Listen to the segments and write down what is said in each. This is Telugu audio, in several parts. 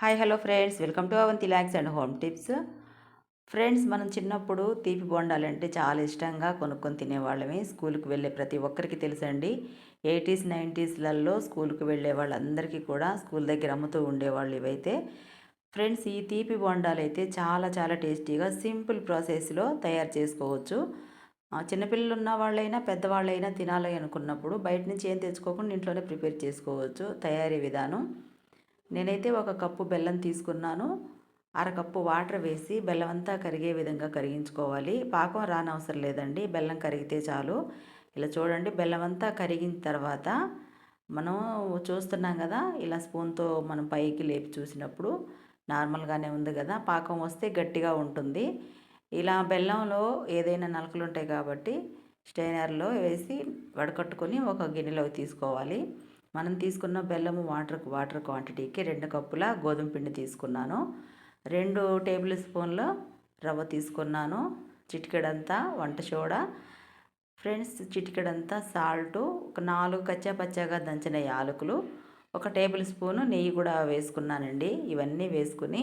Hi hello friends. Welcome to Avanthi lacks and home tips. Friends మనం చిన్నప్పుడు తీపి బొండాలంటే చాలా ఇష్టంగా కొనుక్కొని తినేవాళ్ళమే. స్కూల్కి వెళ్ళే ప్రతి ఒక్కరికి తెలుసండి. ఎయిటీస్ నైంటీస్లలో స్కూల్కి వెళ్ళే వాళ్ళందరికీ కూడా స్కూల్ దగ్గర అమ్ముతూ ఉండేవాళ్ళు ఇవైతే. ఫ్రెండ్స్ ఈ తీపి బొండాలు అయితే చాలా చాలా టేస్టీగా సింపుల్ ప్రాసెస్లో తయారు చేసుకోవచ్చు. చిన్నపిల్లలు ఉన్న వాళ్ళైనా పెద్దవాళ్ళైనా తినాలి అనుకున్నప్పుడు బయట నుంచి ఏం తెచ్చుకోకుండా ఇంట్లోనే ప్రిపేర్ చేసుకోవచ్చు తయారీ విధానం. నేనైతే ఒక కప్పు బెల్లం తీసుకున్నాను. అరకప్పు వాటర్ వేసి బెల్లం అంతా కరిగే విధంగా కరిగించుకోవాలి. పాకం రానవసరం లేదండి. బెల్లం కరిగితే చాలు. ఇలా చూడండి బెల్లం అంతా కరిగిన తర్వాత మనం చూస్తున్నాం కదా ఇలా స్పూన్తో మనం పైకి లేపి చూసినప్పుడు నార్మల్గానే ఉంది కదా పాకం వస్తే గట్టిగా ఉంటుంది. ఇలా బెల్లంలో ఏదైనా నలకలు ఉంటాయి కాబట్టి స్టైనర్లో వేసి వడకట్టుకొని ఒక గిన్నెలోకి తీసుకోవాలి. మనం తీసుకున్న బెల్లము వాటర్ వాటర్ క్వాంటిటీకి రెండు కప్పుల గోధుమ పిండి తీసుకున్నాను. రెండు టేబుల్ స్పూన్ల రవ్వ తీసుకున్నాను. చిటికెడంతా వంట సోడా. ఫ్రెండ్స్ చిటికెడంతా సాల్టు ఒక నాలుగు కచ్చా పచ్చాగా దంచిన యాలకులు ఒక టేబుల్ స్పూను నెయ్యి కూడా వేసుకున్నానండి. ఇవన్నీ వేసుకుని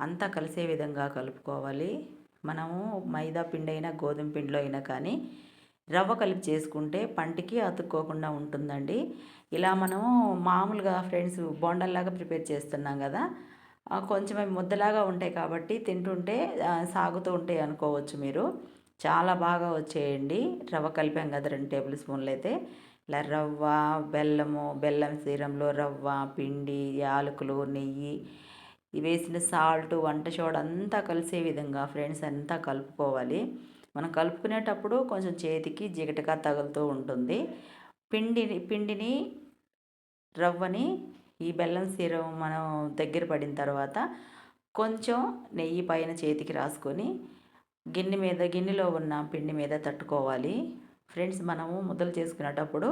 అంతా కలిసే విధంగా కలుపుకోవాలి. మనము మైదా పిండి అయినా గోధుమ పిండిలో అయినా కానీ రవ్వ కలిపి చేసుకుంటే పంటికి అతుక్కోకుండా ఉంటుందండి. ఇలా మనము మామూలుగా ఫ్రెండ్స్ బోండల్లాగా ప్రిపేర్ చేస్తున్నాం కదా కొంచెం ముద్దలాగా ఉంటాయి కాబట్టి తింటుంటే సాగుతూ ఉంటాయి అనుకోవచ్చు మీరు. చాలా బాగా వచ్చేయండి. రవ్వ కలిపాం కదా రెండు టేబుల్ స్పూన్లు అయితే. ఇలా రవ్వ బెల్లము బెల్లం సీరంలో రవ్వ పిండి యాలకులు నెయ్యి వేసిన సాల్ట్ వంట చోడంతా కలిసే విధంగా ఫ్రెండ్స్ అంతా కలుపుకోవాలి. మనం కలుపుకునేటప్పుడు కొంచెం చేతికి జిగటగా తగులుతూ ఉంటుంది. పిండిని పిండిని రవ్వని ఈ బెల్లం సీరం మనం దగ్గర పడిన తర్వాత కొంచెం నెయ్యి పైన చేతికి రాసుకొని గిన్నె మీద గిన్నెలో ఉన్న పిండి మీద తట్టుకోవాలి. ఫ్రెండ్స్ మనము ముద్దలు చేసుకునేటప్పుడు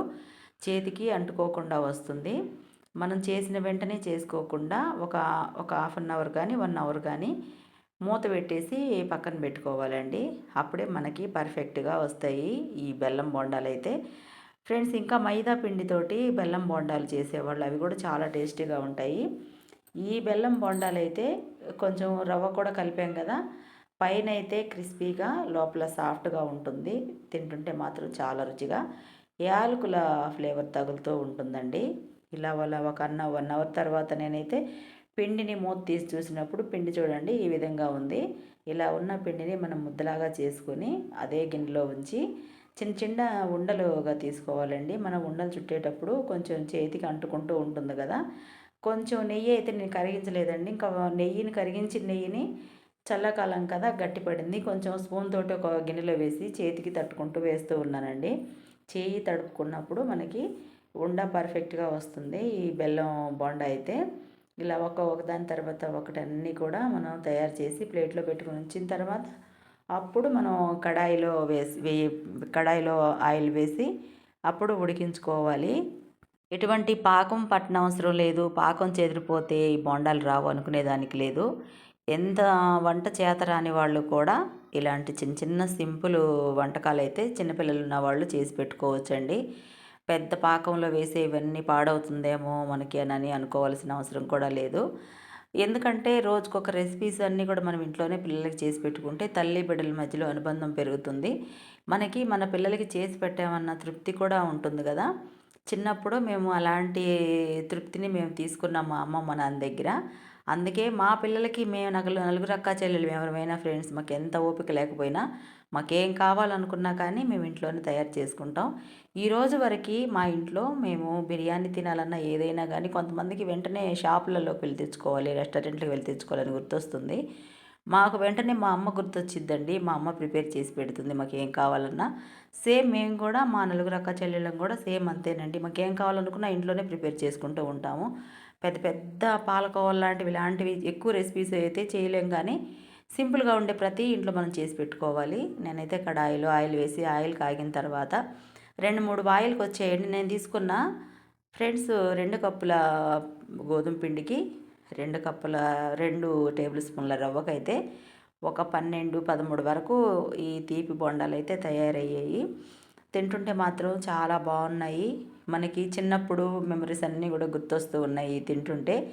చేతికి అంటుకోకుండా వస్తుంది. మనం చేసిన వెంటనే చేసుకోకుండా ఒక ఒక హాఫ్ అన్ అవర్ కానీ వన్ అవర్ కానీ మూత పెట్టేసి పక్కన పెట్టుకోవాలండి. అప్పుడే మనకి పర్ఫెక్ట్గా వస్తాయి ఈ బెల్లం బొండాలు అయితే ఫ్రెండ్స్ ఇంకా మైదా పిండితోటి బెల్లం బొండాలు చేసేవాళ్ళు అవి కూడా చాలా టేస్టీగా ఉంటాయి. ఈ బెల్లం బొండాలు అయితే కొంచెం రవ్వ కూడా కలిపాం కదా పైన అయితే క్రిస్పీగా లోపల సాఫ్ట్గా ఉంటుంది. తింటుంటే మాత్రం చాలా రుచిగా యాలకుల ఫ్లేవర్ తగులుతూ ఉంటుందండి. ఇలా వాళ్ళ ఒక అన్న వన్ అవర్ తర్వాత నేనైతే పిండిని మూత తీసి చూసినప్పుడు పిండి చూడండి ఈ విధంగా ఉంది. ఇలా ఉన్న పిండిని మనం ముద్దలాగా చేసుకొని అదే గిన్నెలో ఉంచి చిన్న చిన్న ఉండలుగా తీసుకోవాలండి. మనం ఉండలు చుట్టేటప్పుడు కొంచెం చేతికి అంటుకుంటూ ఉంటుంది కదా. కొంచెం నెయ్యి అయితే నేను కరిగించలేదండి. ఇంకా నెయ్యిని కరిగించిన నెయ్యిని చల్లకాలం కదా గట్టిపడింది. కొంచెం స్పూన్ తోటి ఒక గిన్నెలో వేసి చేతికి తట్టుకుంటూ వేస్తూ ఉన్నానండి. చేయి తడుపుకున్నప్పుడు మనకి ఉండ పర్ఫెక్ట్గా వస్తుంది. ఈ బెల్లం బొండ అయితే ఇలా ఒక ఒకదాని తర్వాత ఒకటి అన్నీ కూడా మనం తయారు చేసి ప్లేట్లో పెట్టుకుని ఉంచిన తర్వాత అప్పుడు మనం కడాయిలో వేసి వేయి కడాయిలో ఆయిల్ వేసి అప్పుడు ఉడికించుకోవాలి. ఎటువంటి పాకం పట్టనవసరం లేదు. పాకం చెదిరిపోతే ఈ బొండాలు రావు అనుకునేదానికి లేదు. ఎంత వంట చేత రాని వాళ్ళు కూడా ఇలాంటి చిన్న చిన్న సింపుల్ వంటకాలు అయితే చిన్నపిల్లలు ఉన్న వాళ్ళు చేసి పెట్టుకోవచ్చండి. పెద్ద పాకంలో వేసే ఇవన్నీ పాడవుతుందేమో మనకి అని అనుకోవాల్సిన అవసరం కూడా లేదు. ఎందుకంటే రోజుకొక రెసిపీస్ అన్నీ కూడా మనం ఇంట్లోనే పిల్లలకి చేసి పెట్టుకుంటే తల్లి బిడ్డల మధ్యలో అనుబంధం పెరుగుతుంది. మనకి మన పిల్లలకి చేసి పెట్టామన్న తృప్తి కూడా ఉంటుంది కదా. చిన్నప్పుడు మేము అలాంటి తృప్తిని మేము తీసుకున్నాం మా అమ్మమ్మ నాన్న దగ్గర. అందుకే మా పిల్లలకి మేము నగలు నలుగురు అక్క చెల్లెలు ఎవరైనా ఫ్రెండ్స్ మాకు ఎంత ఓపిక లేకపోయినా మాకేం కావాలనుకున్నా కానీ మేము ఇంట్లోనే తయారు చేసుకుంటాం. ఈ రోజు వరకు మా ఇంట్లో మేము బిర్యానీ తినాలన్నా ఏదైనా కానీ కొంతమందికి వెంటనే షాపులలోకి వెళ్ళి తెచ్చుకోవాలి రెస్టారెంట్లకు వెళ్ళి తెచ్చుకోవాలని గుర్తొస్తుంది. మాకు వెంటనే మా అమ్మ గుర్తొచ్చిద్దండి మా అమ్మ ప్రిపేర్ చేసి పెడుతుంది మాకు ఏం కావాలన్నా. సేమ్ మేము కూడా మా నలుగురు అక్క చెల్లెళ్ళం కూడా సేమ్ అంతేనండి. మాకు ఏం కావాలనుకున్నా ఇంట్లోనే ప్రిపేర్ చేసుకుంటూ ఉంటాము. పెద్ద పెద్ద పాలకోవాలు లాంటివి ఇలాంటివి ఎక్కువ రెసిపీస్ అయితే చేయలేం కానీ సింపుల్గా ఉండే ప్రతి ఇంట్లో మనం చేసి పెట్టుకోవాలి. నేనైతే కడాయిలో ఆయిల్ వేసి ఆయిల్ కాగిన తర్వాత రెండు మూడు ఆయిల్కి వచ్చేయండి. నేను తీసుకున్న ఫ్రెండ్స్ రెండు కప్పుల గోధుమ పిండికి రెండు కప్పుల రెండు టేబుల్ స్పూన్ల రవ్వకైతే ఒక పన్నెండు పదమూడు వరకు ఈ తీపి బొండాలు అయితే తయారయ్యాయి. తింటుంటే మాత్రం చాలా బాగున్నాయి. మనకి చిన్నప్పుడు మెమరీస్ అన్నీ కూడా గుర్తొస్తూ ఉన్నాయి తింటుంటే.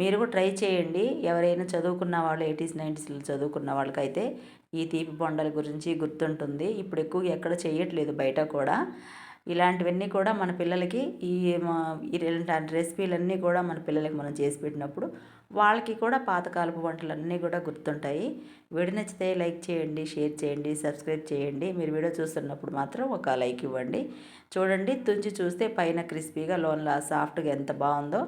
మీరు కూడా ట్రై చేయండి. ఎవరైనా చదువుకున్న వాళ్ళు ఎయిటీస్ నైంటీస్లో చదువుకున్న వాళ్ళకైతే ఈ తీపి బొండల గురించి గుర్తుంటుంది. ఇప్పుడు ఎక్కువ ఎక్కడ చేయట్లేదు బయట కూడా. ఇలాంటివన్నీ కూడా మన పిల్లలకి ఈ ఇలాంటి రెసిపీలన్నీ కూడా మన పిల్లలకి మనం చేసి పెట్టినప్పుడు వాళ్ళకి కూడా పాతకాలపు వంటలన్నీ కూడా గుర్తుంటాయి. వీడియో నచ్చితే లైక్ చేయండి షేర్ చేయండి సబ్స్క్రైబ్ చేయండి. మీరు వీడియో చూస్తున్నప్పుడు మాత్రం ఒక లైక్ ఇవ్వండి. చూడండి తుంచి చూస్తే పైన క్రిస్పీగా లోన్లా సాఫ్ట్గా ఎంత బాగుందో.